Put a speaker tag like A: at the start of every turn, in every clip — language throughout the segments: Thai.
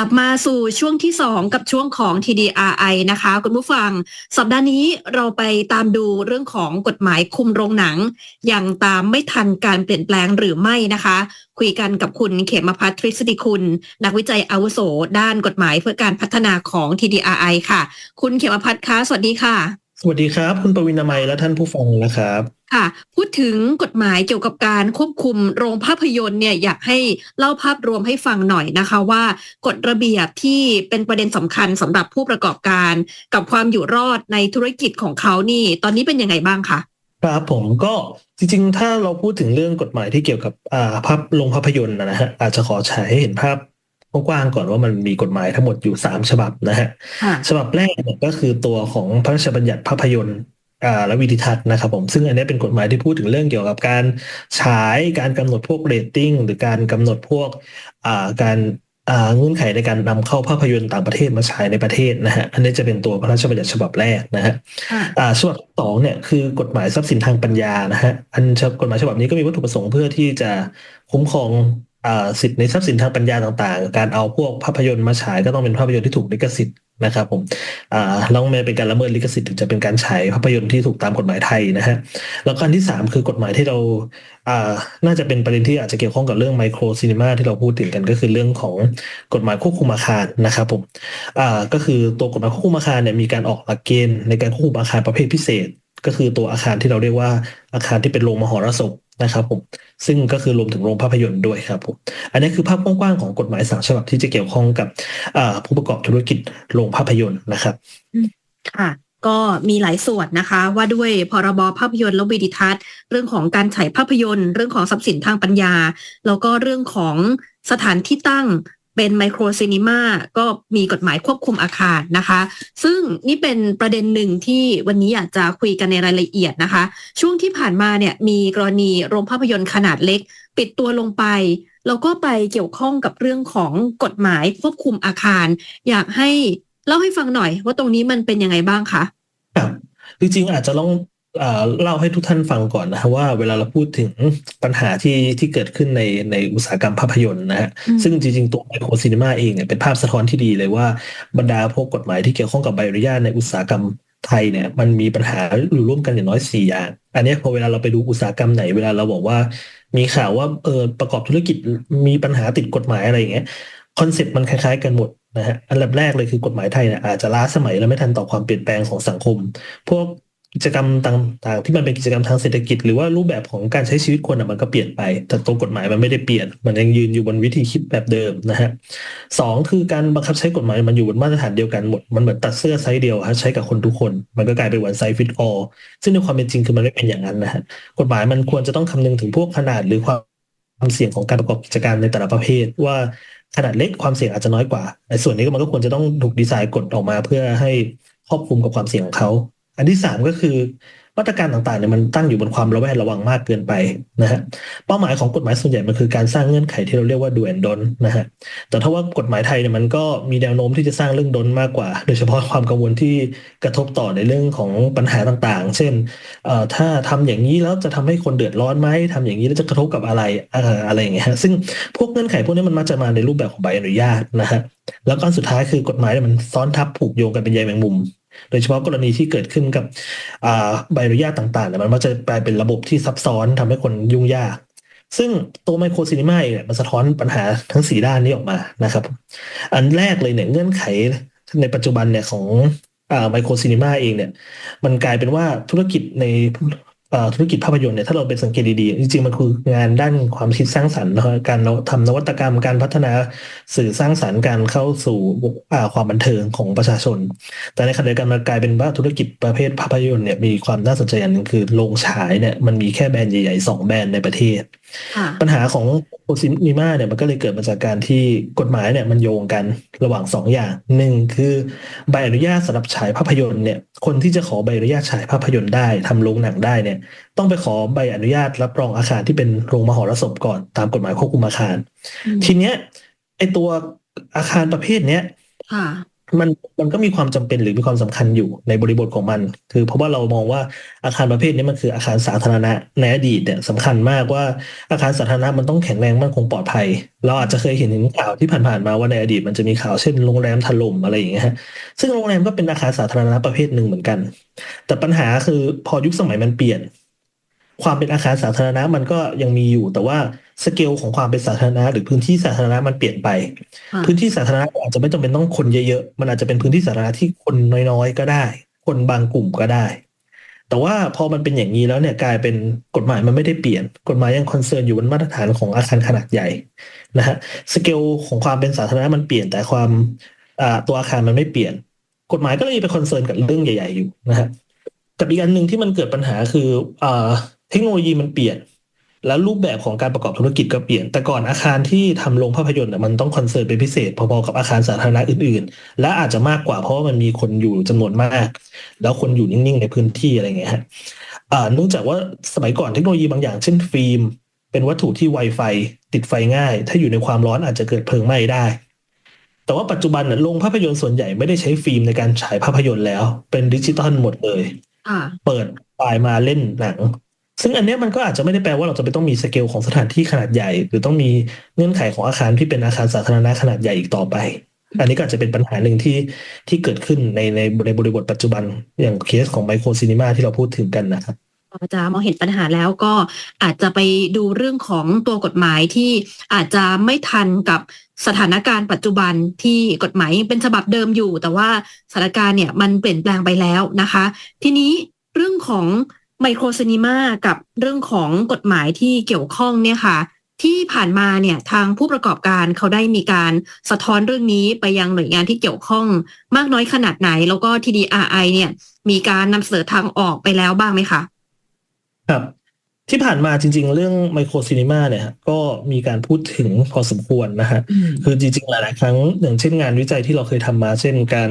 A: ลับมาสู่ช่วงที่ 2 กับช่วงของ TDRI นะคะ คุณผู้ฟัง สัปดาห์นี้เราไปตามดูเรื่องของกฎหมายคุมโรงหนัง ยังตามไม่ทันการเปลี่ยนแปลงหรือไม่นะคะ คุยกันกับคุณเขมพัฒน์ทฤษฎีคุณ นักวิจัยอาวุโส ด้านกฎหมายเพื่อการพัฒนาของ TDRI ค่ะ คุณเขมพัฒน์คะสวัสดีค่ะ
B: สวัสดีครับ คุณปวินามัยและท่านผู้ฟังนะครับ
A: ค่ะ พูดถึงกฎหมายเกี่ยวกับการควบคุมโรงภาพยนตร์เนี่ยอยากให้เล่าภาพรวมให้ฟังหน่อยนะคะว่ากฎระเบียบที่เป็นประเด็นสำคัญสำหรับผู้ประกอบการ กับความอยู่รอดในธุรกิจของเขานี่ ตอนนี้เป็นยังไงบ้างคะ
B: ครับผมก็จริง ๆ ถ้าเราพูดถึงเรื่องกฎหมายที่เกี่ยวกับอ่าภาพโรงภาพยนตร์นะฮะอาจจะขอฉายให้เห็นภาพ กว้างๆก่อนว่ามันมีกฎหมายทั้งหมดอยู่สามฉบับนะฮะ
A: ค่ะ
B: ฉบับแรกเนี่ยก็คือตัวของพระราชบัญญัติภาพยนตร์อ่าและวิดิทัศน์นะครับผมซึ่งอันนี้เป็นกฎหมายที่พูดถึงเรื่องเกี่ยวกับการฉายการกำหนดพวกเรตติ้งหรือการกำหนดพวกอ่าการอ่าเงื่อนไขในการนำเข้าภาพยนตร์ต่างประเทศมาฉายในประเทศนะฮะอันนี้จะเป็นตัวพระราชบัญญัติฉบับแรกนะฮะ
A: ค่ะ
B: อ่าฉบับสองเนี่ยคือกฎหมายทรัพย์สินทางปัญญานะฮะอันฉบับกฎหมายฉบับนี้ก็มีวัตถุประสงค์เพื่อที่จะคุ้มครองอ่า สิทธิในทรัพย์สินทางปัญญาต่างๆ การเอาพวกภาพยนตร์มาฉายก็ต้องเป็นภาพยนตร์ที่ถูกลิขสิทธิ์นะครับผมแล้วไม่เป็นการละเมิดลิขสิทธิ์ถึงจะเป็นการฉายภาพยนตร์ที่ถูกตามกฎหมายไทยนะฮะ แล้วก็อันที่สามคือกฎหมายที่เราน่าจะเป็นประเด็นที่อาจจะเกี่ยวข้องกับเรื่องไมโครซีนีมาที่เราพูดถึงกันก็คือเรื่องของกฎหมายควบคุมอาคารนะครับผมก็คือตัวกฎหมายควบคุมอาคารเนี่ยมีการออกหลักเกณฑ์ในการควบคุมอาคารประเภทพิเศษ ก็คือตัวอาคารที่เราเรียกว่าอาคารที่เป็นโรงมหรสพ นะครับผมซึ่งก็คือรวมถึงโรงภาพยนตร์ด้วยครับผมอันนี้คือภาพกว้างๆของกฎหมายสามฉบับที่จะเกี่ยวข้องกับผู้ประกอบธุรกิจโรงภาพยนตร์นะครับ
A: ค่ะก็มีหลายส่วนนะคะ ว่าด้วยพรบภาพยนตร์และวิดิทัศน์ เรื่องของการฉายภาพยนตร์ เรื่องของทรัพย์สินทางปัญญา แล้วก็เรื่องของสถานที่ตั้ง เป็นไมโครซีนีมาก็มีกฎหมายควบคุมอาคารนะคะ ซึ่งนี่เป็นประเด็นหนึ่งที่วันนี้อยากจะคุยกันในรายละเอียดนะคะ ช่วงที่ผ่านมาเนี่ยมีกรณีโรงภาพยนตร์ขนาดเล็ก ปิดตัวลงไป แล้วก็ไปเกี่ยวข้องกับเรื่องของกฎหมายควบคุมอาคาร อยากให้เล่าให้ฟังหน่อยว่าตรงนี้มันเป็นยังไงบ้างคะ
B: ครับจริงๆอาจจะต้อง เอ่อเล่าให้ทุกท่านฟังก่อนนะฮะว่าเวลาเราพูดถึงปัญหาที่ที่เกิดขึ้นในในอุตสาหกรรมภาพยนตร์นะฮะ
A: อืม
B: ซึ่งจริงๆ ตัวไมโครซีนีมาเองเนี่ยเป็นภาพสะท้อนที่ดีเลยว่าบรรดาพวกกฎหมายที่เกี่ยวข้องกับใบอนุญาตในอุตสาหกรรมไทยเนี่ยมันมีปัญหาอยู่ร่วมกันอย่างน้อยสี่อย่าง อันเนี้ยพอเวลาเราไปดูอุตสาหกรรมไหนเวลาเราบอกว่า มีข่าวว่าเออประกอบธุรกิจมีปัญหาติดกฎหมายอะไรอย่างเงี้ยคอนเซ็ปต์มันคล้ายๆกันหมดนะฮะอันดับแรกเลยคือกฎหมายไทยเนี่ยอาจจะล้าสมัยและไม่ทันต่อความเปลี่ยนแปลงของสังคม พวก กิจกรรมต่างๆ ที่มันเป็นกิจกรรมทางเศรษฐกิจ หรือว่ารูปแบบของการใช้ชีวิตคนมันก็เปลี่ยนไป แต่ตัวกฎหมายมันไม่ได้เปลี่ยน มันยังยืนอยู่บนวิธีคิดแบบเดิมนะฮะสองคือการบังคับใช้กฎหมายมันอยู่บนมาตรฐานเดียวกันหมด มันเหมือนตัดเสื้อไซส์เดียวฮะใช้กับคนทุกคน มันก็กลายเป็นวันไซส์ฟิตออลซึ่งในความเป็นจริงคือมันไม่เป็นอย่างนั้นนะฮะกฎหมายมันควรจะต้องคำนึงถึงพวกขนาดหรือความความเสี่ยงของการประกอบกิจการในแต่ละประเภท ว่าขนาดเล็กความเสี่ยงอาจจะน้อยกว่าไอ้ส่วนนี้ก็มันก็ควรจะต้องถูกดีไซน์กฎออกมาเพื่อให้ครอบคลุมกับความเสี่ยงของเขา อันที่สามก็คือมาตรการต่างๆเนี่ยมันตั้งอยู่บนความระแวดระวังมากเกินไปนะฮะเป้าหมายของกฎหมายส่วนใหญ่มันคือการสร้างเงื่อนไขที่เราเรียกว่าดูแอนดนนะฮะแต่ถ้าว่ากฎหมายไทยเนี่ยมันก็มีแนวโน้มที่จะสร้างเรื่องดนมากกว่า โดยเฉพาะความกังวลที่กระทบต่อในเรื่องของปัญหาต่างๆ เช่นเอ่อถ้าทำอย่างนี้แล้วจะทำให้คนเดือดร้อนไหมทำอย่างนี้แล้วจะกระทบกับอะไรเอ่ออะไรอย่างเงี้ยซึ่งพวกเงื่อนไขพวกนี้มันมักจะมาในรูปแบบของใบอนุญาตนะฮะแล้วก็สุดท้ายคือกฎหมายเนี่ยมันซ้อนทับผูกโยงกันเป็นใยแมงมุม โดยเฉพาะกรณีที่เกิดขึ้นกับใบอนุญาตต่างๆเนี่ยมันมักจะกลายเป็นระบบที่ซับซ้อนทำให้คนยุ่งยาก ซึ่งตัวไมโครซีนีมาเองมันสะท้อนปัญหาทั้งสีด้านนี้ออกมานะครับ อันแรกเลยเนี่ยเงื่อนไขในปัจจุบันเนี่ยของไมโครซีนีมาเองเนี่ยมันกลายเป็นว่าธุรกิจใน ธุรกิจภาพยนตร์เนี่ยถ้าเราไปสังเกตดีๆ จริงๆ มันคืองานด้านความคิดสร้างสรรค์นะฮะการเราทำนวัตกรรมการพัฒนาสื่อสร้างสรรค์การเข้าสู่อ่าความบันเทิงของประชาชน แต่ในขณะเดียวกันมันกลายเป็นว่าธุรกิจประเภทภาพยนตร์เนี่ยมีความน่าสนใจอย่างหนึ่งคือโรงฉายเนี่ยมันมีแค่แบรนด์ใหญ่ๆสองแบรนด์ในประเทศ
A: ค่ะ
B: ปัญหาของ โอซินิมาเนี่ยมันก็เลยเกิดมาจากการที่กฎหมายเนี่ยมันโยงกันระหว่างสองอย่างหนึ่งคือใบอนุญาตสำหรับฉายภาพยนตร์เนี่ยคนที่จะขอใบอนุญาตฉายภาพยนตร์ได้ทำโรงหนังได้เนี่ยต้องไปขอใบอนุญาตรับรองอาคารที่เป็นโรงมหรสพก่อนตามกฎหมายควบคุมอาคาร
A: อืม
B: ทีเนี้ยไอตัวอาคารประเภทเนี้ย
A: ค่ะ
B: มันมันก็มีความจำเป็นหรือมีความสำคัญอยู่ในบริบทของมัน คือเพราะว่าเรามองว่าอาคารประเภทนี้มันคืออาคารสาธารณะในอดีตเนี่ยสำคัญมากว่าอาคารสาธารณะมันต้องแข็งแรงมั่นคงปลอดภัย เราอาจจะเคยเห็นข่าวที่ผ่านๆมาว่าในอดีตมันจะมีข่าวเช่นโรงแรมถล่มอะไรอย่างเงี้ยฮะซึ่งโรงแรมก็เป็นอาคารสาธารณะประเภทหนึ่งเหมือนกัน แต่ปัญหาคือพอยุคสมัยมันเปลี่ยน ความเป็นอาคารสาธารณะมันก็ยังมีอยู่ แต่ว่าสเกลของความเป็นสาธารณะหรือพื้นที่สาธารณะมันเปลี่ยนไป พื้นที่สาธารณะอาจจะไม่จำเป็นต้องคนเยอะๆมันอาจจะเป็นพื้นที่สาธารณะที่คนน้อยๆก็ได้ คนบางกลุ่มก็ได้ แต่ว่าพอมันเป็นอย่างนี้แล้วเนี่ยกลายเป็นกฎหมายมันไม่ได้เปลี่ยน กฎหมายยังคอนเซิร์นอยู่บนมาตรฐานของอาคารขนาดใหญ่นะฮะสเกลของความเป็นสาธารณะมันเปลี่ยนแต่ความตัวอาคารมันไม่เปลี่ยน กฎหมายก็เลยไปคอนเซิร์นกับเรื่องใหญ่ ๆอยู่นะฮะกับอีกอันหนึ่งที่มันเกิดปัญหาคือ เทคโนโลยีมันเปลี่ยน แล้วรูปแบบของการประกอบธุรกิจก็เปลี่ยน แต่ก่อนอาคารที่ทำโรงภาพยนตร์มันต้องคอนเซิร์นเป็นพิเศษพอๆกับอาคารสาธารณะอื่นๆ และอาจจะมากกว่าเพราะว่ามันมีคนอยู่จำนวนมาก แล้วคนอยู่นิ่งๆในพื้นที่อะไรเงี้ยฮะเนื่องจากว่าสมัยก่อนเทคโนโลยีบางอย่างเช่นฟิล์มเป็นวัตถุที่ไวไฟติดไฟง่าย ถ้าอยู่ในความร้อนอาจจะเกิดเพลิงไหม้ได้ แต่ว่าปัจจุบันโรงภาพยนตร์ส่วนใหญ่ไม่ได้ใช้ฟิล์มในการฉายภาพยนตร์แล้ว เป็นดิจิตอลหมดเลยเปิดไฟล์มาเล่นหนัง ซึ่งอันนี้มันก็อาจจะไม่ได้แปลว่าเราจะไปต้องมีสเกลของสถานที่ขนาดใหญ่ หรือต้องมีเงื่อนไขของอาคารที่เป็นอาคารสาธารณะขนาดใหญ่อีกต่อไป อันนี้ก็อาจจะเป็นปัญหาหนึ่งที่ที่เกิดขึ้นในในในบริบทปัจจุบันอย่างเคสของไมโครซีนีมาที่เราพูดถึงกันนะครับ
A: อาจารย์มองเห็นปัญหาแล้วก็อาจจะไปดูเรื่องของตัวกฎหมายที่อาจจะไม่ทันกับสถานการณ์ปัจจุบันที่กฎหมายเป็นฉบับเดิมอยู่ แต่ว่าสถานการณ์เนี่ยมันเปลี่ยนแปลงไปแล้วนะคะ ทีนี้เรื่องของ ไมโครซีนีมากับเรื่องของกฎหมายที่เกี่ยวข้องเนี่ยค่ะ ที่ผ่านมาเนี่ยทางผู้ประกอบการเขาได้มีการสะท้อนเรื่องนี้ไปยังหน่วยงานที่เกี่ยวข้องมากน้อยขนาดไหน แล้วก็ TDRI เนี่ยมีการนำเสนอทางออกไปแล้วบ้างไหมคะ
B: ครับที่ผ่านมาจริง ๆ เรื่องไมโครซีนีมาเนี่ยก็มีการพูดถึงพอสมควรนะฮะคือจริง ๆ หลาย ๆ ครั้งอย่างเช่นงานวิจัยที่เราเคยทำมา เช่นการ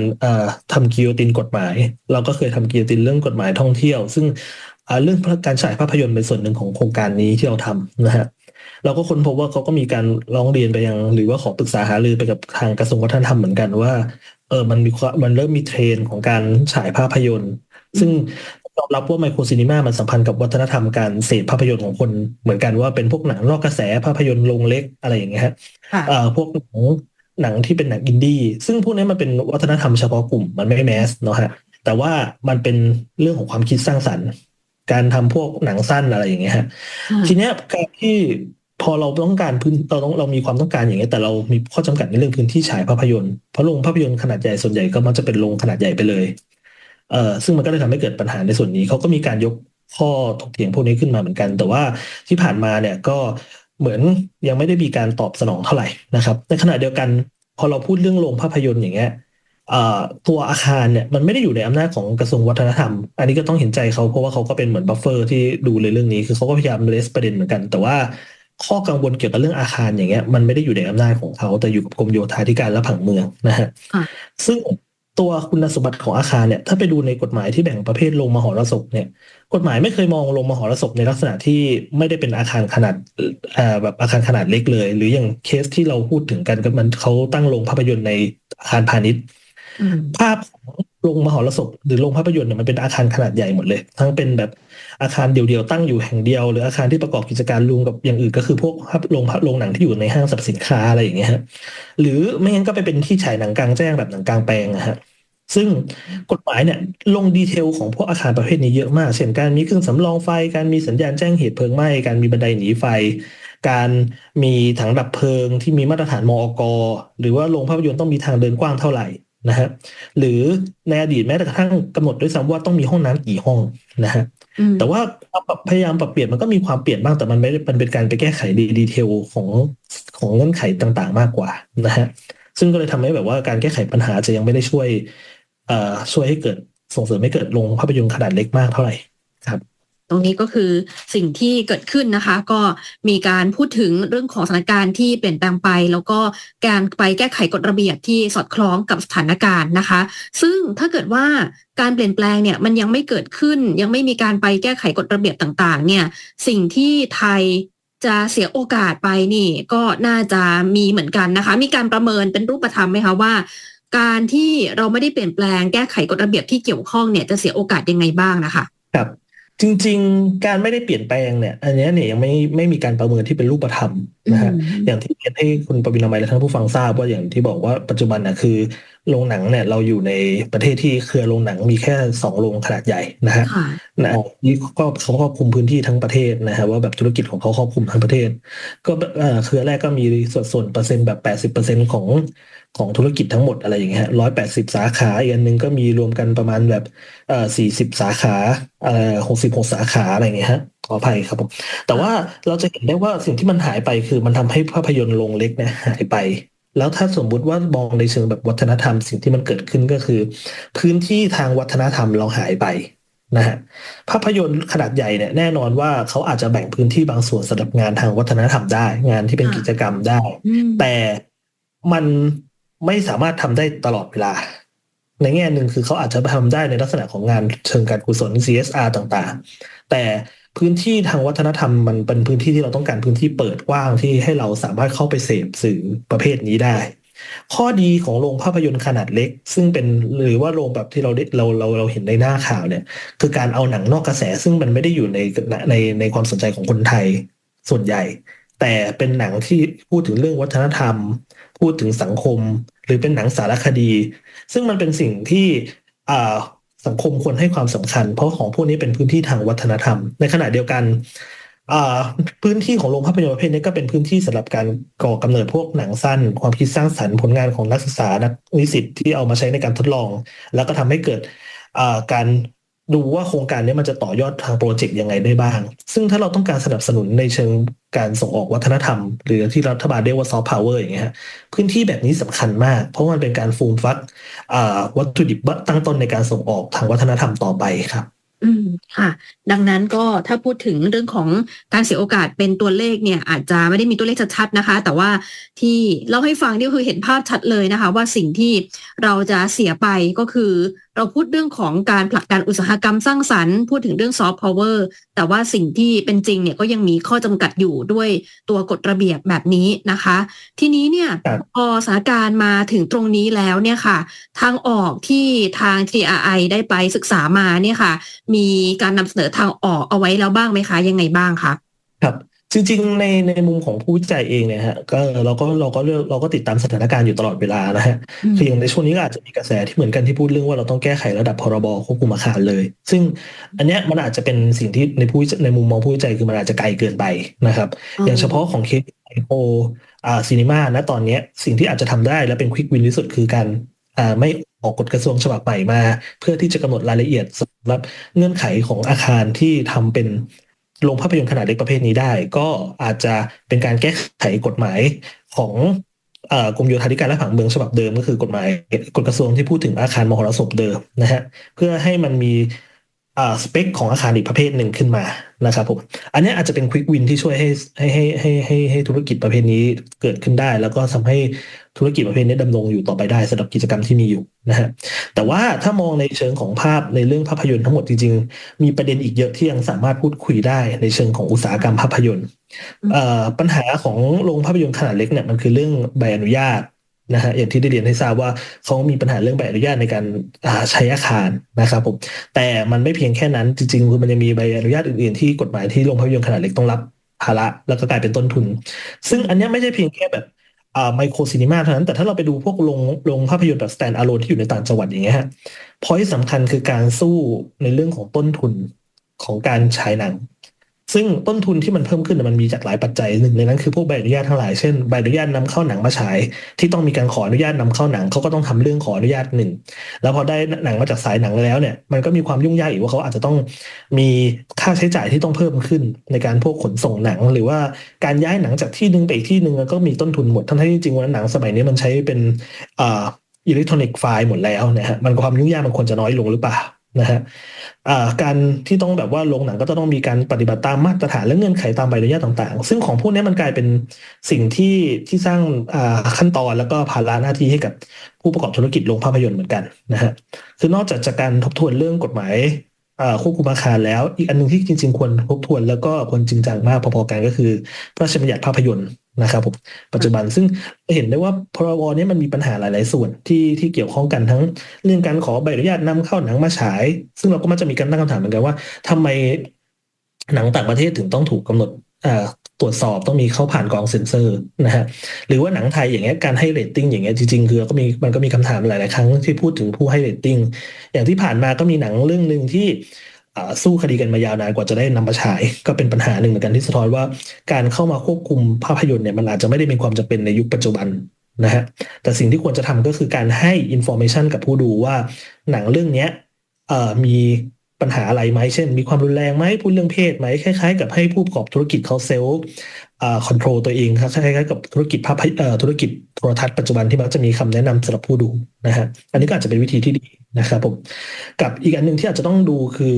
B: ทำกิโยตินกฎหมาย เราก็เคยทำกิโยตินเรื่องกฎหมายท่องเที่ยว ซึ่ง เรื่องการฉายภาพยนตร์เป็นส่วนหนึ่งของโครงการนี้ที่เราทำนะฮะเราก็ค้นพบว่าเขาก็มีการร้องเรียนไปยัง หรือว่าขอปรึกษาหารือไปกับทางกระทรวงวัฒนธรรมเหมือนกันว่าเออมันมีมันเริ่มมีเทรนของการฉายภาพยนตร์ ซึ่งยอมรับว่าไมโครซีนีมามันสัมพันธ์กับวัฒนธรรมการเสพภาพยนตร์ของคน เหมือนกันว่าเป็นพวกหนังนอกกระแสภาพยนตร์โรงเล็กอะไรอย่างเงี้ยฮะพวกหนังหนังที่เป็นหนังอินดี้ซึ่งพวกนี้มันเป็นวัฒนธรรมเฉพาะกลุ่มมันไม่แมสเนาะฮะแต่ว่ามันเป็นเรื่องของความคิดสร้างสรรค์ การทำพวกหนังสั้นอะไรอย่างเงี้ยฮะทีเนี้ยการที่พอเราต้องการพื้นเราต้องเรามีความต้องการอย่างเงี้ยแต่เรามีข้อจำกัดในเรื่องพื้นที่ฉายภาพยนตร์เพราะโรงภาพยนตร์ขนาดใหญ่ส่วนใหญ่ก็มักจะเป็นโรงขนาดใหญ่ไปเลยเอ่อซึ่งมันก็เลยทำให้เกิดปัญหาในส่วนนี้เขาก็มีการยกข้อถกเถียงพวกนี้ขึ้นมาเหมือนกัน แต่ว่าที่ผ่านมาเนี่ยก็เหมือนยังไม่ได้มีการตอบสนองเท่าไหร่นะครับ ในขณะเดียวกันพอเราพูดเรื่องโรงภาพยนตร์อย่างเงี้ย ตัวอาคารเนี่ยมันไม่ได้อยู่ในอำนาจของกระทรวงวัฒนธรรม อันนี้ก็ต้องเห็นใจเขาเพราะว่าเขาก็เป็นเหมือนบัฟเฟอร์ที่ดูเลยเรื่องนี้คือเขาก็พยายามเลสประเด็นเหมือนกัน แต่ว่าข้อกังวลเกี่ยวกับเรื่องอาคารอย่างเงี้ยมันไม่ได้อยู่ในอำนาจของเขา แต่อยู่กับกรมโยธาธิการและผังเมืองนะฮะซึ่งตัวคุณสมบัติของอาคารเนี่ยถ้าไปดูในกฎหมายที่แบ่งประเภทโรงมหรสพเนี่ยกฎหมายไม่เคยมองโรงมหรสพในลักษณะที่ไม่ได้เป็นอาคารขนาดแบบอาคารขนาดเล็กเลย หรืออย่างเคสที่เราพูดถึงกันก็มันเขาตั้งโรงภาพยนตร์ในอาคารพาณิชย์ ภาพของโรงมหรสพหรือโรงภาพยนตร์เนี่ยมันเป็นอาคารขนาดใหญ่หมดเลย ทั้งเป็นแบบอาคารเดียวๆตั้งอยู่แห่งเดียว หรืออาคารที่ประกอบกิจการรวมกับอย่างอื่นก็คือพวกโรงโรงหนังที่อยู่ในห้างสรรพสินค้าอะไรอย่างเงี้ยฮะหรือไม่งั้นก็ไปเป็นที่ฉายหนังกลางแจ้งแบบหนังกลางแปลงนะฮะซึ่งกฎหมายเนี่ยลงดีเทลของพวกอาคารประเภทนี้เยอะมาก เช่นการมีเครื่องสำรองไฟ การมีสัญญาณแจ้งเหตุเพลิงไหม้ การมีบันไดหนีไฟ การมีถังดับเพลิงที่มีมาตรฐานมอก หรือว่าโรงภาพยนตร์ต้องมีทางเดินกว้างเท่าไหร่ นะฮะหรือในอดีตแม้แต่กระทั่งกำหนดด้วยซ้ำว่าต้องมีห้องน้ำกี่ห้องนะฮะแต่ว่าพยายามปรับเปลี่ยนมันก็มีความเปลี่ยนบ้างแต่มันไม่ได้มันเป็นการไปแก้ไขดีดีเทลของของเงื่อนไขต่างๆ มากกว่านะฮะซึ่งก็เลยทำให้แบบว่าการแก้ไขปัญหาจะยังไม่ได้ช่วยช่วยให้เกิดส่งเสริมให้เกิดลงภาพยนตร์ขนาดเล็กมากเท่าไหร่ครับ
A: ตรงนี้ก็คือสิ่งที่เกิดขึ้นนะคะ ก็มีการพูดถึงเรื่องของสถานการณ์ที่เปลี่ยนแปลงไป แล้วก็การไปแก้ไขกฎระเบียบที่สอดคล้องกับสถานการณ์นะคะ ซึ่งถ้าเกิดว่าการเปลี่ยนแปลงเนี่ยมันยังไม่เกิดขึ้น ยังไม่มีการไปแก้ไขกฎระเบียบต่างๆ เนี่ยสิ่งที่ไทยจะเสียโอกาสไปนี่ก็น่าจะมีเหมือนกันนะคะ มีการประเมินเป็นรูปธรรมไหมคะว่า การที่เราไม่ได้เปลี่ยนแปลงแก้ไขกฎระเบียบที่เกี่ยวข้องเนี่ยจะเสียโอกาสยังไงบ้างนะคะ
B: ครับ จริง ๆ การไม่ได้เปลี่ยนแปลงเนี่ย อันเนี้ยเนี่ยยังไม่ไม่มีการประเมินที่เป็นรูปธรรมนะฮะ
A: อืม
B: อย่างที่เรียนให้คุณปวินามัยและท่านผู้ฟังทราบว่าอย่างที่บอกว่าปัจจุบันนะคือ โรงหนังเนี่ยเราอยู่ในประเทศที่เครือโรงหนังมีแค่สองโรงขนาดใหญ่นะฮะ
A: ค่ะ
B: นะนี่ก็เขาครอบคลุมพื้นที่ทั้งประเทศนะฮะว่าแบบธุรกิจของเขาครอบคลุมทั้งประเทศ ก็เอ่อเครือแรกก็มีส่วนส่วนเปอร์เซ็นต์แบบแปดสิบเปอร์เซ็นของของธุรกิจทั้งหมดอะไรอย่างเงี้ยร้อยแปดสิบสาขาอีกอันหนึ่งก็มีรวมกันประมาณแบบเอ่อสี่สิบสาขาเอ่อหกสิบหกสาขาอะไรอย่างเงี้ยฮะขออภัยครับผมแต่ว่าเราจะเห็นได้ว่าสิ่งที่มันหายไปคือมันทำให้ภาพยนตร์โรงเล็กเนี่ยหายไป แล้วถ้าสมมุติว่ามองในเชิงแบบวัฒนธรรมสิ่งที่มันเกิดขึ้นก็คือ พื้นที่ทางวัฒนธรรมเราหายไปนะฮะภาพยนตร์ขนาดใหญ่เนี่ยแน่นอนว่าเขาอาจจะแบ่งพื้นที่บางส่วนสำหรับงานทางวัฒนธรรมได้ งานที่เป็น
A: ค่ะ
B: กิจกรรมได้
A: อืม
B: แต่มันไม่สามารถทำได้ตลอดเวลา ในแง่หนึ่งคือเขาอาจจะทำได้ในลักษณะของงานเชิงการกุศล CSR ต่างๆ แต่ พื้นที่ทางวัฒนธรรมมันเป็นพื้นที่ที่เราต้องการพื้นที่เปิดกว้างที่ให้เราสามารถเข้าไปเสพสื่อประเภทนี้ได้ ข้อดีของโรงภาพยนตร์ขนาดเล็ก ซึ่งเป็นหรือว่าโรงแบบที่เราเราเราเราเห็นในหน้าข่าวเนี่ย คือการเอาหนังนอกกระแสซึ่งมันไม่ได้อยู่ในในในความสนใจของคนไทยส่วนใหญ่ แต่เป็นหนังที่พูดถึงเรื่องวัฒนธรรม พูดถึงสังคม หรือเป็นหนังสารคดี ซึ่งมันเป็นสิ่งที่อ่า สังคมควรให้ความสำคัญ เพราะของพวกนี้เป็นพื้นที่ทางวัฒนธรรม ในขณะเดียวกันพื้นที่ของโรงภาพยนตร์ประเภทนี้ก็เป็นพื้นที่สำหรับการก่อกำเนิดพวกหนังสั้น ความคิดสร้างสรรค์ผลงานของนักศึกษานักนิสิตที่เอามาใช้ในการทดลอง แล้วก็ทำให้เกิดการ ดูว่าโครงการนี้มันจะต่อยอดทางโปรเจกต์ยังไงได้บ้าง ซึ่งถ้าเราต้องการสนับสนุนในเชิงการส่งออกวัฒนธรรม หรือที่รัฐบาลเรียกว่าซอฟต์พาวเวอร์อย่างเงี้ยพื้นที่แบบนี้สำคัญมาก เพราะมันเป็นการฟูมฟักวัตถุดิบตั้งต้นในการส่งออกทางวัฒนธรรมต่อไปครับ
A: อืมค่ะ ดังนั้นก็ถ้าพูดถึงเรื่องของการเสียโอกาสเป็นตัวเลขเนี่ยอาจจะไม่ได้มีตัวเลขชัดๆนะคะ แต่ว่าที่เล่าให้ฟังนี่คือเห็นภาพชัดเลยนะคะ ว่าสิ่งที่เราจะเสียไปก็คือ เราพูดเรื่องของการผลักดันอุตสาหกรรมสร้างสรรค์ พูดถึงเรื่องซอฟต์พาวเวอร์แต่ว่าสิ่งที่เป็นจริงเนี่ยก็ยังมีข้อจำกัดอยู่ด้วยตัวกฎระเบียบแบบนี้นะคะ ทีนี้เนี่ย
B: ครับ
A: พอสถานการณ์มาถึงตรงนี้แล้วเนี่ยค่ะ ทางออกที่ทาง TRI ได้ไปศึกษามาเนี่ยค่ะ มีการนำเสนอทางออกเอาไว้แล้วบ้างไหมคะ ยังไงบ้างคะ
B: ครับ จริงๆในในมุมของผู้วิจัยเองเนี่ยฮะก็เราก็เราก็เลือกเราก็ติดตามสถานการณ์อยู่ตลอดเวลานะฮะ
A: อืม
B: คืออย่างในช่วงนี้ก็อาจจะมีกระแสที่เหมือนกันที่พูดเรื่องว่าเราต้องแก้ไขระดับพรบควบคุมอาคารเลย ซึ่งอันเนี้ยมันอาจจะเป็นสิ่งที่ในผู้วิจัยในมุมมองผู้วิจัยคือมันอาจจะไกลเกินไปนะครับ อย่างเฉพาะของเคสไอโออ่าซีนีมาณตอนเนี้ยสิ่งที่อาจจะทำได้และเป็นควิกวินที่สุดคือการอ่าไม่ออกกฎกระทรวงฉบับใหม่มา เพื่อที่จะกำหนดรายละเอียดสำหรับเงื่อนไขของอาคารที่ทำเป็น โรงภาพยนตร์ขนาดเล็กประเภทนี้ได้ ก็อาจจะเป็นการแก้ไขกฎหมายของอกรมโยธาธิการและผังเมืองฉบับเดิมก็คือกฎหมายกฎกระทรวงที่พูดถึงอาคารมหรสพเดิมนะฮะเพื่อให้มันมีสเปคของอาคารอีกประเภทหนึ่งขึ้นมา นะครับผม อันเนี้ยอาจจะเป็นควิกวินที่ช่วยให้ให้ให้ให้ให้ให้ธุรกิจประเภทนี้เกิดขึ้นได้ แล้วก็ทำให้ธุรกิจประเภทนี้ดำรงอยู่ต่อไปได้สำหรับกิจกรรมที่มีอยู่นะฮะแต่ว่าถ้ามองในเชิงของภาพในเรื่องภาพยนตร์ทั้งหมดจริงๆ มีประเด็นอีกเยอะที่ยังสามารถพูดคุยได้ในเชิงของอุตสาหกรรมภาพยนตร์
A: อืม
B: เอ่อปัญหาของโรงภาพยนตร์ขนาดเล็กเนี่ยมันคือเรื่องใบอนุญาต นะฮะอย่างที่ได้เรียนให้ทราบว่าเขามีปัญหาเรื่องใบอนุญาตในการใช้อาคารนะครับผมแต่มันไม่เพียงแค่นั้นจริงๆคือมันยังมีใบอนุญาตอื่นๆที่กฎหมายที่โรงภาพยนตร์ขนาดเล็กต้องรับภาระแล้วก็กลายเป็นต้นทุน ซึ่งอันนี้ไม่ใช่เพียงแค่แบบอ่าไมโครซีนีมาเท่านั้น แต่ถ้าเราไปดูพวกโรงโรงภาพยนตร์แบบสแตนด์อะโลนที่อยู่ในต่างจังหวัดอย่างเงี้ยฮะพอยสำคัญคือการสู้ในเรื่องของต้นทุนของการฉายหนัง ซึ่งต้นทุนที่มันเพิ่มขึ้นน่ะมันมีจากหลายปัจจัยหนึ่งในนั้นคือพวกใบอนุญาตทั้งหลายเช่นใบอนุญาตนำเข้าหนังมาฉาย ที่ต้องมีการขออนุญาตนำเข้าหนังเขาก็ต้องทำเรื่องขออนุญาตหนึ่งแล้วพอได้หนังมาจากสายหนังแล้วเนี่ยมันก็มีความยุ่งยากอีกว่าเขาอาจจะต้องมีค่าใช้จ่ายที่ต้องเพิ่มขึ้นในการพวกขนส่งหนัง หรือว่าการย้ายหนังจากที่หนึ่งไปอีกที่หนึ่งก็มีต้นทุนหมดทั้งที่จริงว่าหนังสมัยนี้มันใช้เป็นอ่าอิเล็กทรอนิกส์ไฟล์หมดแล้วนะฮะมันความยุ่งยากมันควรจะน้อยลงหรือเปล่า นะฮะการที่ต้องแบบว่าโรงหนังก็จะต้องมีการปฏิบัติตามมาตรฐานและเงื่อนไขตามใบอนุญาตต่างๆ ซึ่งของพวกนี้มันกลายเป็นสิ่งที่ที่สร้างขั้นตอนแล้วก็ภาระหน้าที่ให้กับผู้ประกอบธุรกิจโรงภาพยนตร์เหมือนกันนะฮะคือนอกจากจากการทบทวนเรื่องกฎหมายควบคุมอาคารแล้ว อีกอันหนึ่งที่จริง ๆ ควรทบทวนแล้วก็ควรจริงจังมากพอๆกันก็คือพระราชบัญญัติภาพยนตร์ นะครับผมปัจจุบันซึ่งเห็นได้ว่าพรบนี้มันมีปัญหาหลาย ๆ ส่วนที่ที่เกี่ยวข้องกันทั้งเรื่องการขอใบอนุญาตนำเข้าหนังมาฉาย ซึ่งเราก็มักจะมีการตั้งคำถามเหมือนกันว่าทำไมหนังต่างประเทศถึงต้องถูกกำหนดตรวจสอบต้องมีเข้าผ่านกองเซ็นเซอร์นะฮะหรือว่าหนังไทยอย่างเงี้ยการให้เรตติ้งอย่างเงี้ยจริงๆคือก็มีมันก็มีคำถามหลาย ๆ ครั้งที่พูดถึงผู้ให้เรตติ้งอย่างที่ผ่านมาก็มีหนังเรื่องหนึ่งที่ สู้คดีกันมายาวนานกว่าจะได้นำมาฉาย ก็เป็นปัญหาหนึ่งเหมือนกันที่สะท้อนว่า การเข้ามาควบคุมภาพยนตร์เนี่ยมันอาจจะไม่ได้มีความจำเป็นในยุคปัจจุบันนะฮะแต่สิ่งที่ควรจะทำก็คือการให้อินโฟเมชันกับผู้ดูว่าหนังเรื่องเนี้ยมีปัญหาอะไรไหมเช่น มีความรุนแรงไหมพูดเรื่องเพศไหมคล้ายๆ กับให้ผู้ประกอบธุรกิจเขาเซลล์คอนโทรลตัวเองครับคล้ายๆกับธุรกิจภาพธุรกิจโทรทัศน์ปัจจุบันที่มักจะมีคำแนะนำสำหรับผู้ดูนะฮะอันนี้ก็อาจจะเป็นวิธีที่ดี นะครับผมกับอีกอันหนึ่งที่อาจจะต้องดูคือ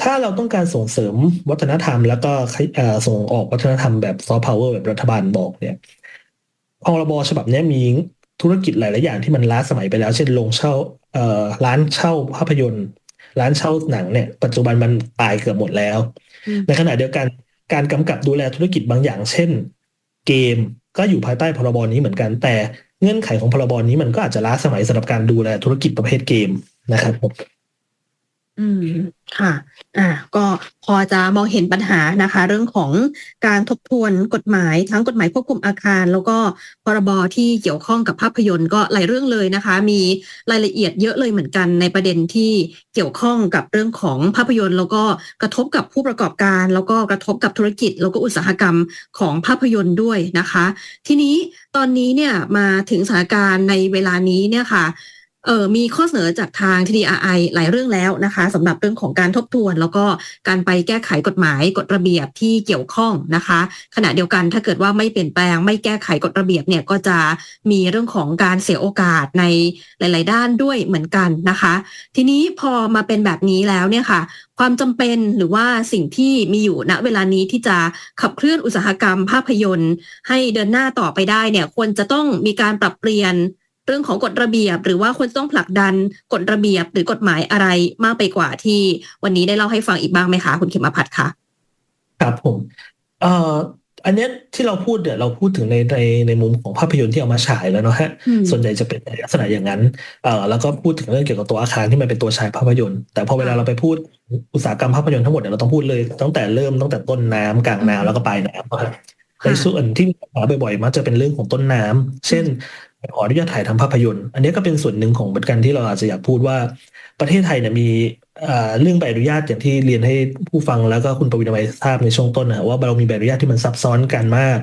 B: ถ้าเราต้องการส่งเสริมวัฒนธรรม แล้วก็ส่งออกวัฒนธรรมแบบซอฟต์พาวเวอร์แบบรัฐบาลบอกเนี่ยพรบฉบับนี้มีธุรกิจหลายๆอย่างที่มันล้าสมัยไปแล้ว เช่นโรงเช่าเอ่อร้านเช่าภาพยนตร์ ร้านเช่าหนังเนี่ย ปัจจุบันมันตายเกือบหมดแล้ว ในขณะเดียวกันการกำกับดูแลธุรกิจบางอย่าง เช่น เกม ก็อยู่ภายใต้พรบนี้เหมือนกัน แต่เงื่อนไขของพรบนี้มันก็อาจจะล้าสมัยสำหรับการดูแลธุรกิจประเภทเกมนะครับผม
A: อืมค่ะ อ่า ก็พอจะมองเห็นปัญหานะคะ เรื่องของการทบทวนกฎหมายทั้งกฎหมายควบคุมอาคาร แล้วก็พรบที่เกี่ยวข้องกับภาพยนตร์ก็หลายเรื่องเลยนะคะ มีรายละเอียดเยอะเลยเหมือนกันในประเด็นที่เกี่ยวข้องกับเรื่องของภาพยนตร์ แล้วก็กระทบกับผู้ประกอบการ แล้วก็กระทบกับธุรกิจ แล้วก็อุตสาหกรรมของภาพยนตร์ด้วยนะคะ ทีนี้ตอนนี้เนี่ยมาถึงสถานการณ์ในเวลานี้เนี่ยค่ะ เออมีข้อเสนอจากทาง TDRI หลายเรื่องแล้วนะคะสำหรับเรื่องของการทบทวน แล้วก็การไปแก้ไขกฎหมายกฎระเบียบที่เกี่ยวข้องนะคะ ขณะเดียวกันถ้าเกิดว่าไม่เปลี่ยนแปลง ไม่แก้ไขกฎระเบียบเนี่ยก็จะมีเรื่องของการเสียโอกาสในหลาย ๆ ด้านด้วยเหมือนกันนะคะ ทีนี้พอมาเป็นแบบนี้แล้วเนี่ยค่ะ ความจำเป็นหรือว่าสิ่งที่มีอยู่ณเวลานี้ที่จะขับเคลื่อนอุตสาหกรรมภาพยนตร์ ให้เดินหน้าต่อไปได้เนี่ยควรจะต้องมีการปรับเปลี่ยน เรื่องของกฎระเบียบ หรือว่าควรต้องผลักดันกฎระเบียบหรือกฎหมายอะไรมากไปกว่าที่วันนี้ได้เล่าให้ฟังอีกบ้างไหมคะ คุณเขมพัฒน์คะ
B: ครับผมเอ่ออันนี้ที่เราพูดเนี่ยเราพูดถึงในในในมุมของภาพยนตร์ที่เอามาฉายแล้วเนาะฮะส่วนใหญ่จะเป็นลักษณะอย่างนั้นเอ่อแล้วก็พูดถึงเรื่องเกี่ยวกับตัวอาคารที่มันเป็นตัวฉายภาพยนตร์ แต่พอเวลาเราไปพูดอุตสาหกรรมภาพยนตร์ทั้งหมดเนี่ยเราต้องพูดเลยตั้งแต่เริ่มตั้งแต่ต้นน้ำกลางน้ำแล้วก็ปลายน้ำ ในส่วนที่ปัญหาบ่อยๆมักจะเป็นเรื่องของต้นน้ำเช่นขออนุญาตถ่ายทำภาพยนตร์ อันนี้ก็เป็นส่วนหนึ่งของประกันที่เราอาจจะอยากพูดว่าประเทศไทยเนี่ยมีเรื่องใบอนุญาตอย่างที่เรียนให้ผู้ฟังแล้วก็คุณปวินไว้ทราบในช่วงต้นนะว่าเรามีใบอนุญาตที่มันซับซ้อนกันมาก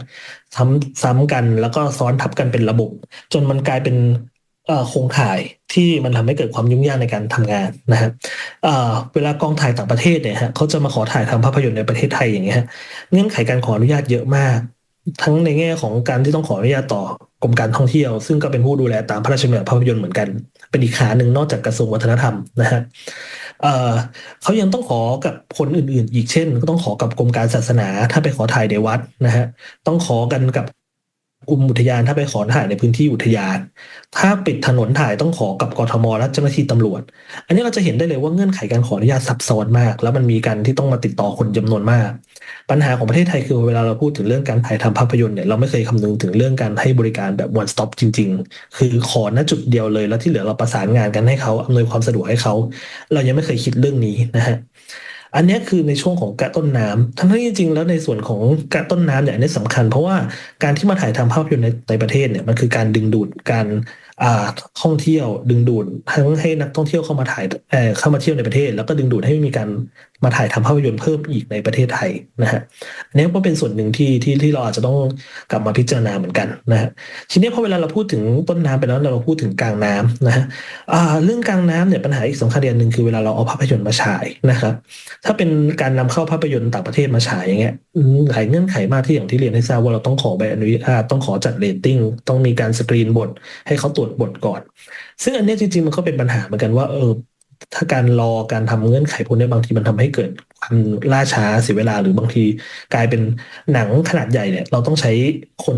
B: ซ้ำซ้ำกันแล้วก็ซ้อนทับกันเป็นระบบ จนมันกลายเป็น โครงข่ายที่มันทำให้เกิดความยุ่งยากในการทำงานนะฮะเวลากองถ่ายต่างประเทศเนี่ยฮะเขาจะมาขอถ่ายทำภาพยนตร์ในประเทศไทยอย่างเงี้ยเงื่อนไขการขออนุญาตเยอะมาก ทั้งในแง่ของการที่ต้องขออนุญาตต่อกรมการท่องเที่ยว ซึ่งก็เป็นผู้ดูแลตามพระราชบัญญัติภาพยนตร์เหมือนกัน เป็นอีกขาหนึ่งนอกจากกระทรวงวัฒนธรรมนะฮะเขายังต้องขอกับคนอื่น ๆ อีกเช่น ก็ต้องขอกับกรมการศาสนา ถ้าไปขอถ่ายในวัดนะฮะต้องขอกันกับ กลุ่มอุทยานถ้าไปขอถ่ายในพื้นที่อุทยาน ถ้าปิดถนนถ่ายต้องขอกับกทมและเจ้าหน้าที่ตำรวจ อันนี้เราจะเห็นได้เลยว่าเงื่อนไขการขออนุญาตซับซ้อนมาก แล้วมันมีการที่ต้องมาติดต่อคนจำนวนมาก ปัญหาของประเทศไทยคือเวลาเราพูดถึงเรื่องการถ่ายทำภาพยนตร์เนี่ยเราไม่เคยคำนึงถึงเรื่องการให้บริการแบบ one stop จริง ๆ คือขอณจุดเดียวเลย แล้วที่เหลือเราประสานงานกันให้เขาอำนวยความสะดวกให้เขา เรายังไม่เคยคิดเรื่องนี้นะฮะ อันนี้คือในช่วงของกระต้นน้ำทั้งที่จริงแล้วในส่วนของกระต้นน้ำเนี่ยอันนี้สำคัญ เพราะว่าการที่มาถ่ายทำภาพยนตร์ในในประเทศเนี่ยมันคือการดึงดูดการอ่าท่องเที่ยวดึงดูดทั้งให้นักท่องเที่ยวเข้ามาถ่ายเอ่อเข้ามาเที่ยวในประเทศ แล้วก็ดึงดูดให้มีการมาถ่ายทำภาพยนตร์เพิ่มอีกในประเทศไทยนะฮะอันนี้ก็เป็นส่วนหนึ่งที่ที่ที่เราอาจจะต้องกลับมาพิจารณาเหมือนกันนะฮะทีนี้พอเวลาเราพูดถึงต้นน้ำไปแล้วเราพูดถึงกลางน้ำนะฮะเรื่องกลางน้ำเนี่ยปัญหาอีกสำคัญอย่างหนึ่งคือเวลาเราเอาภาพยนตร์มาฉายนะครับถ้าเป็นการนำเข้าภาพยนตร์ต่างประเทศมาฉายอย่างเงี้ยหลายเงื่อนไขมากที่อย่างที่เรียนให้ทราบว่าเราต้องขอใบอนุญาตต้องขอจัดเรตติ้งต้องมีการสกรีนบท ให้เขาตรวจบทก่อน ซึ่งอันนี้จริงๆมันก็เป็นปัญหาเหมือนกันว่าเออ ถ้าการรอการทำเงื่อนไขพวกนี้บางทีมันทำให้เกิดความล่าช้าเสียเวลา หรือบางทีกลายเป็นหนังขนาดใหญ่เนี่ย เราต้องใช้คน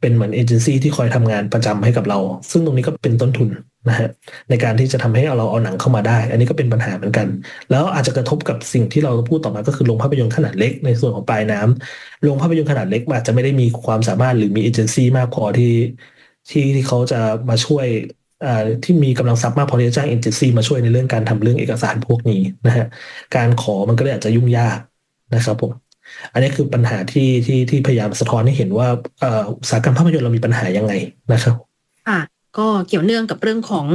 B: เป็นเหมือนเอเจนซี่ที่คอยทำงานประจำให้กับเรา ซึ่งตรงนี้ก็เป็นต้นทุนนะฮะในการที่จะทำให้เราเอาหนังเข้ามาได้ อันนี้ก็เป็นปัญหาเหมือนกัน แล้วอาจจะกระทบกับสิ่งที่เราพูดต่อมาก็คือโรงภาพยนตร์ขนาดเล็กในส่วนของปลายน้ำโรงภาพยนตร์ขนาดเล็กอาจจะไม่ได้มีความสามารถหรือมีเอเจนซี่มากพอที่ที่ที่เขาจะมาช่วย ที่มีกำลังทรัพย์มากพอที่จะจ้างเอเจนซี่มาช่วยในเรื่องการทำเรื่องเอกสารพวกนี้นะฮะการขอมันก็เลยอาจจะยุ่งยากนะครับผมอันนี้คือปัญหาที่ที่ที่พยายามสะท้อนให้เห็นว่าอ่ออุตสาหกรรมภาพยนตร์เรามีปัญหายังไงนะครับ
A: ค่ะ ก็เกี่ยวเนื่องกับเรื่องของ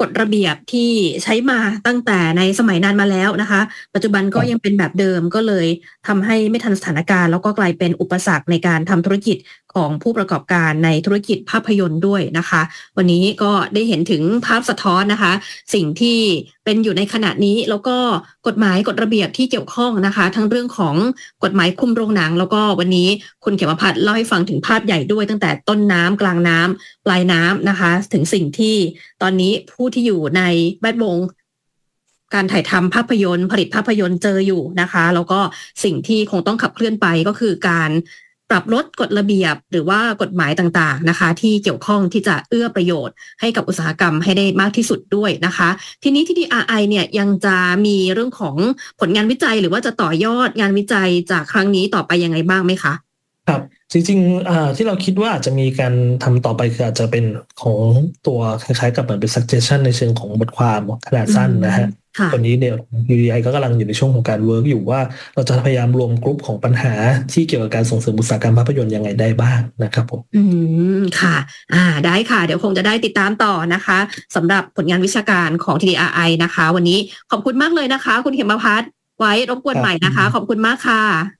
A: กฎระเบียบที่ใช้มาตั้งแต่ในสมัยนานมาแล้วนะคะ ปัจจุบันก็ยังเป็นแบบเดิมก็เลยทำให้ไม่ทันสถานการณ์แล้วก็กลายเป็นอุปสรรคในการทำธุรกิจของผู้ประกอบการในธุรกิจภาพยนตร์ด้วยนะคะ วันนี้ก็ได้เห็นถึงภาพสะท้อนนะคะ สิ่งที่เป็นอยู่ในขณะนี้แล้วก็กฎหมายกฎระเบียบที่เกี่ยวข้องนะคะ ทั้งเรื่องของกฎหมายคุมโรงหนัง แล้วก็วันนี้คุณเขมพัฒน์เล่าให้ฟังถึงภาพใหญ่ด้วย ตั้งแต่ต้นน้ำกลางน้ำปลายน้ำนะคะถึงสิ่งที่ตอนนี้ผู้ที่อยู่ในแวดวงการถ่ายทำภาพยนตร์ ผลิตภาพยนตร์เจออยู่นะคะ แล้วก็สิ่งที่คงต้องขับเคลื่อนไปก็คือการปรับลดกฎระเบียบหรือว่ากฎหมายต่างๆนะคะ ที่เกี่ยวข้องที่จะเอื้อประโยชน์ให้กับอุตสาหกรรมให้ได้มากที่สุดด้วยนะคะ ทีนี้ที่ DRI เนี่ยยังจะมีเรื่องของผลงานวิจัย หรือว่าจะต่อยอดงานวิจัยจากครั้งนี้ต่อไปยังไงบ้างไหมคะ
B: ครับจริงๆอ่าที่เราคิดว่าอาจจะมีการทำต่อไปคืออาจจะเป็นของตัวคล้ายๆ กับเหมือนเป็น suggestion ในเชิงของบทความขนาดสั้นนะฮะ
A: ค่ะ
B: ตอนนี้เนี่ย UDI ก็กำลังอยู่ในช่วงของการเวิร์กอยู่ว่า เราจะพยายามรวมกลุ่มของปัญหาที่เกี่ยวกับการส่งเสริมอุตสาหกรรมภาพยนตร์ยังไงได้บ้างนะครับผม
A: อืมค่ะ อ่าได้ค่ะ เดี๋ยวคงจะได้ติดตามต่อนะคะสำหรับผลงานวิชาการของ TDRI นะคะ วันนี้ขอบคุณมากเลยนะคะ คุณเขมพัฒน์ไว้รบกวน
B: ครับ
A: ใหม่นะคะ ขอบคุณมากค่ะ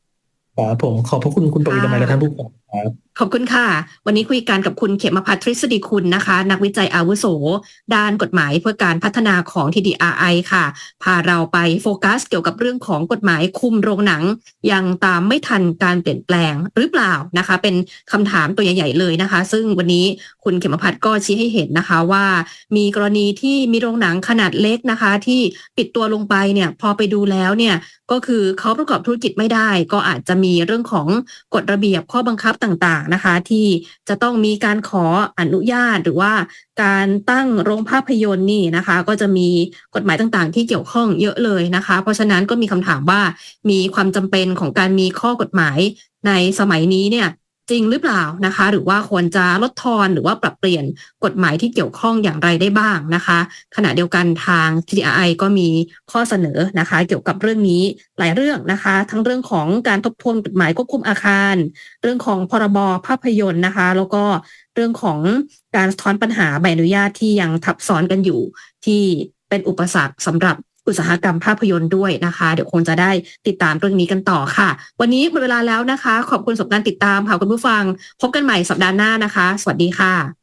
B: ครับผมขอบพระคุณคุณปวีณาและท่านผู้ฟังครับ
A: ขอบคุณค่ะ วันนี้คุยกันกับคุณเขมพัฒน์ทฤษฎีคุณนะคะ นักวิจัยอาวุโส ด้านกฎหมายเพื่อการพัฒนาของ TDRI ค่ะ พาเราไปโฟกัสเกี่ยวกับเรื่องของกฎหมายคุมโรงหนัง ยังตามไม่ทันการเปลี่ยนแปลงหรือเปล่านะคะ เป็นคำถามตัวใหญ่ๆเลยนะคะ ซึ่งวันนี้คุณเขมพัฒน์ก็ชี้ให้เห็นนะคะว่า มีกรณีที่มีโรงหนังขนาดเล็กนะคะ ที่ปิดตัวลงไปเนี่ยพอไปดูแล้วเนี่ยก็คือเขาประกอบธุรกิจไม่ได้ ก็อาจจะมีเรื่องของกฎระเบียบข้อบังคับต่างนะคะ ที่จะต้องมีการขออนุญาตหรือว่าการตั้งโรงภาพยนตร์นี่นะคะ ก็จะมีกฎหมายต่างๆ ที่เกี่ยวข้องเยอะเลยนะคะ เพราะฉะนั้นก็มีคำถามว่ามีความจำเป็นของการมีข้อกฎหมายในสมัยนี้เนี่ย จริงหรือเปล่านะคะ หรือว่าควรจะลดทอนหรือว่าปรับเปลี่ยนกฎหมายที่เกี่ยวข้องอย่างไรได้บ้างนะคะ ขณะเดียวกันทาง TDI ก็มีข้อเสนอนะคะ เกี่ยวกับเรื่องนี้หลายเรื่องนะคะ ทั้งเรื่องของการทบทวนกฎหมายควบคุมอาคาร เรื่องของพรบภาพยนตร์นะคะ แล้วก็เรื่องของการสะท้อนปัญหาใบอนุญาตที่ยังทับซ้อนกันอยู่ที่เป็นอุปสรรคสำหรับ อุตสาหกรรมภาพยนตร์ด้วยนะคะ เดี๋ยวคงจะได้ติดตามเรื่องนี้กันต่อค่ะ วันนี้หมดเวลาแล้วนะคะ ขอบคุณสำหรับการติดตามค่ะคุณผู้ฟัง พบกันใหม่สัปดาห์หน้านะคะ สวัสดีค่ะ